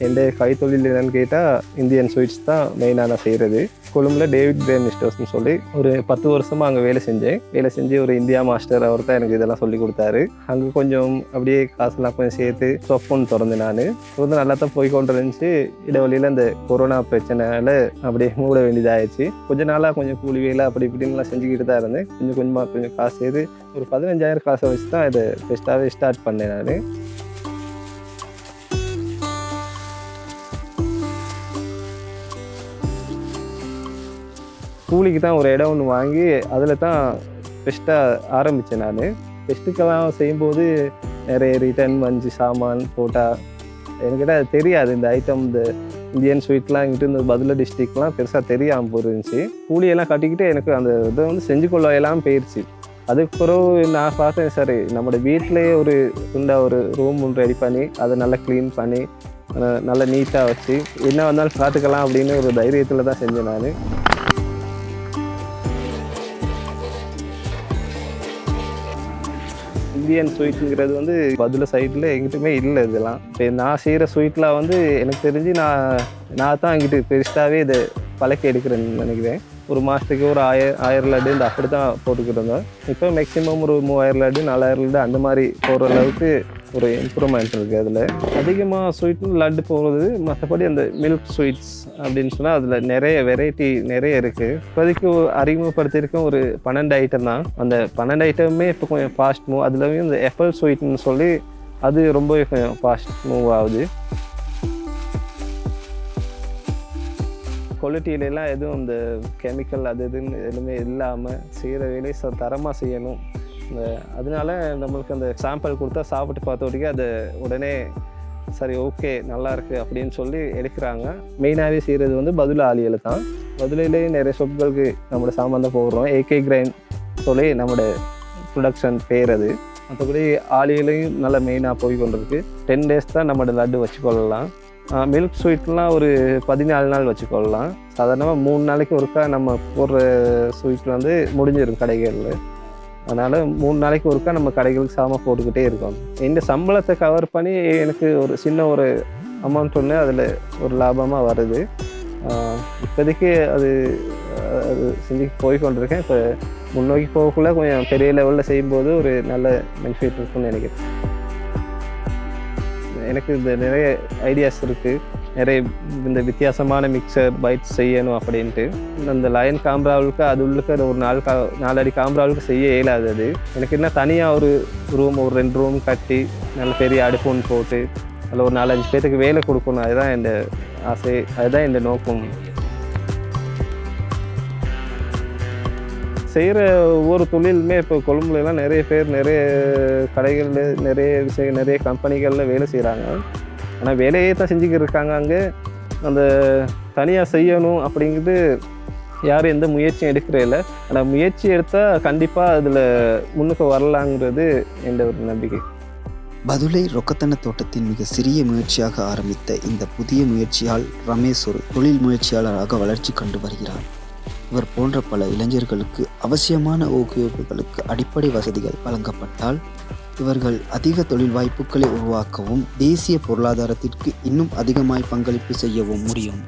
எந்த கைத்தொழில் என்னன்னு கேட்டால் இந்தியன் ஸ்வீட்ஸ் தான் மெயினாக நான் செய்கிறது கொழும்புல டேவிட் கிரேன் ஸ்டோர்ஸ்னு சொல்லி ஒரு பத்து வருஷமாக அங்கே வேலை செஞ்சேன் வேலை செஞ்சு ஒரு இந்தியா மாஸ்டர் அவர் தான் எனக்கு இதெல்லாம் சொல்லி கொடுத்தாரு அங்கே கொஞ்சம் அப்படியே காசுலாம் கொஞ்சம் சேர்த்து ஷாப் திறந்து நான் திறந்து நல்லா தான் போய் கொண்டு இருந்துச்சு இடைவெளியில் அந்த கொரோனா பிரச்சனையால் அப்படியே மூட வேண்டியதாகிடுச்சு கொஞ்ச நாளாக கொஞ்சம் கூலி வேலை அப்படி இப்படின்லாம் செஞ்சுக்கிட்டு தான் இருந்தேன் கொஞ்சம் கொஞ்சமாக கொஞ்சம் காசு சேர்த்து ஒரு பதினஞ்சாயிரம் காசை வச்சு தான் இதை பெஸ்ட்டாகவே ஸ்டார்ட் பண்ணேன் நான் கூலிக்கு தான் ஒரு இடம் ஒன்று வாங்கி அதில் தான் பெஸ்ட்டாக ஆரம்பித்தேன் நான். பெஸ்ட்டுக்கெல்லாம் செய்யும்போது நிறைய ரிட்டர்ன் மஞ்சு சாமான் போட்டால் என்கிட்ட அது தெரியாது இந்த ஐட்டம் இந்த இந்தியன் ஸ்வீட்லாம் இங்கிட்டு இந்த பதில டிஸ்ட்ரிக்ட்லாம் பெருசாக தெரியாமல் போயிருந்துச்சு. கூலியெல்லாம் கட்டிக்கிட்டு எனக்கு அந்த இதை வந்து செஞ்சு கொள்ள எல்லாம் போயிடுச்சு அதுக்கு பிறகு நான் பார்த்தேன் சரி நம்மளோட வீட்டிலேயே ஒரு துண்டா ஒரு ரூம் ஒன்று ரெடி பண்ணி அதை நல்லா க்ளீன் பண்ணி நல்லா நீட்டாக வச்சு என்ன வந்தாலும் பார்த்துக்கலாம் அப்படின்னு ஒரு தைரியத்தில் தான் செஞ்சேன் நான். இந்தியன் ஸ்வீட்டுங்கிறது வந்து பதில சைடில் எங்கிட்டுமே இல்லை இதெல்லாம். இப்போ நான் செய்கிற ஸ்வீட்டில் வந்து எனக்கு தெரிஞ்சு நான் நான் தான் எங்கிட்டு பெருசாகவே இதை பழக்கி எடுக்கிறேன்னு நினைக்கிறேன். ஒரு மாதத்துக்கு ஒரு ஆயிரம் ஆயிரம் லட்டு இந்த அப்படி தான் போட்டுக்கிட்டு இருந்தோம். இப்போ மேக்ஸிமம் ஒரு மூவாயிரம் லட்டு நாலாயிரம் லட்டு அந்த மாதிரி போகிற அளவுக்கு ஒரு இம்ப்ரூவ்மெண்ட் இருக்குது அதில். அதிகமாக ஸ்வீட்னு லட்டு போகிறது மற்றபடி அந்த மில்க் ஸ்வீட்ஸ் அப்படின்னு சொன்னால் அதில் நிறைய வெரைட்டி நிறைய இருக்குது இப்போதைக்கு அறிமுகப்படுத்தியிருக்க ஒரு பன்னெண்டு ஐட்டம் தான். அந்த பன்னெண்டு ஐட்டமுமே இப்போ கொஞ்சம் ஃபாஸ்ட் மூவ் அதுலேயும் இந்த எஃபல் ஸ்வீட்னு சொல்லி அது ரொம்ப கொஞ்சம் ஃபாஸ்ட் மூவ் ஆகுது. குவாலிட்டியிலலாம் எதுவும் இந்த கெமிக்கல் அது இதுன்னு எதுவுமே இல்லாமல் செய்கிற வேலையை ச தரமாக செய்யணும். அதனால நம்மளுக்கு அந்த சாம்பிள் கொடுத்தா சாப்பிட்டு பார்த்தோட்டிக்கு அதை உடனே சரி ஓகே நல்லா இருக்குது அப்படின்னு சொல்லி எடுக்கிறாங்க. மெயினாகவே செய்கிறது வந்து பதில் ஆலியல் தான். பதிலையிலேயே நிறைய சொற்களுக்கு நம்மளோட சாமான் தான் போடுறோம். ஏகே கிரைன் சொல்லி நம்மளோட ப்ரொடக்ஷன் பேர் அது. மற்றபடி ஆலியிலையும் நல்லா மெயினாக போய் கொண்டிருக்கு. டென் டேஸ் தான் நம்மளோட லட்டு வச்சுக்கொள்ளலாம். மில்க் ஸ்வீட்லாம் ஒரு பதினாலு நாள் வச்சுக்கொள்ளலாம். சாதாரணமாக மூணு நாளைக்கு ஒருக்கா நம்ம போடுற ஸ்வீட் வந்து முடிஞ்சிடும் கடைகளில். அதனால் மூணு நாளைக்கு ஒருக்கா நம்ம கடைகளுக்கு சாமான் போட்டுக்கிட்டே இருக்கோம். இந்த சம்பளத்தை கவர் பண்ணி எனக்கு ஒரு சின்ன ஒரு அமௌண்ட் ஒன்று அதில் ஒரு லாபமாக வருது. இப்போதைக்கு அது அது செஞ்சு போய் கொண்டிருக்கேன். இப்போ முன்னோக்கி போகக்குள்ள கொஞ்சம் பெரிய லெவலில் செய்யும்போது ஒரு நல்ல பெனிஃபிட் இருக்கும்னு நினைக்கிறேன். எனக்கு இந்த நிறைய ஐடியாஸ் இருக்குது நிறைய இந்த வித்தியாசமான மிக்சர் பைட்ஸ் செய்யணும் அப்படின்ட்டு. அந்த லயன் காம்ராவுக்கு அது உள்ளுக்கு ஒரு நாலு கா நாலடி காம்ராவுக்கு செய்ய இயலாது அது. எனக்கு என்ன தனியாக ஒரு ரூம் ஒரு ரெண்டு ரூம் கட்டி நல்ல பெரிய அடுப்பு ஒன்று போட்டு அதில் ஒரு நாலஞ்சு பேர்த்துக்கு வேலை கொடுக்கணும். அதுதான் இந்த ஆசை அதுதான் இந்த நோக்கம். செய்கிற ஒவ்வொரு தொழிலுமே இப்போ கொழும்புலலாம் நிறைய பேர் நிறைய கடைகளில் நிறைய விஷயம் நிறைய கம்பெனிகளில் வேலை செய்கிறாங்க ஆனால் வேலையே தான் செஞ்சுக்கிட்டு இருக்காங்க அங்கே. அந்த தனியாக செய்யணும் அப்படிங்கிறது யாரும் எந்த முயற்சியும் எடுக்கிறே இல்லை. ஆனால் முயற்சி எடுத்தால் கண்டிப்பாக அதில் முன்னுக்கு வரலாங்கிறது எந்த ஒரு நம்பிக்கை. பதுளை ரொக்கத்தன தோட்டத்தின் மிக சிறிய முயற்சியாக ஆரம்பித்த இந்த புதிய முயற்சியால் ரமேஷ் ஒரு தொழில் முயற்சியாளராக வளர்ச்சி கண்டு வருகிறார். இவர் போன்ற பல இளைஞர்களுக்கு அவசியமான ஊக்குவிப்புகளுக்கு அடிப்படை வசதிகள் வழங்கப்பட்டால் இவர்கள் அதிக தொழில் வாய்ப்புகளை உருவாக்கவும் தேசிய பொருளாதாரத்திற்கு இன்னும் அதிகமாய் பங்களிப்பு செய்யவும் முடியும்.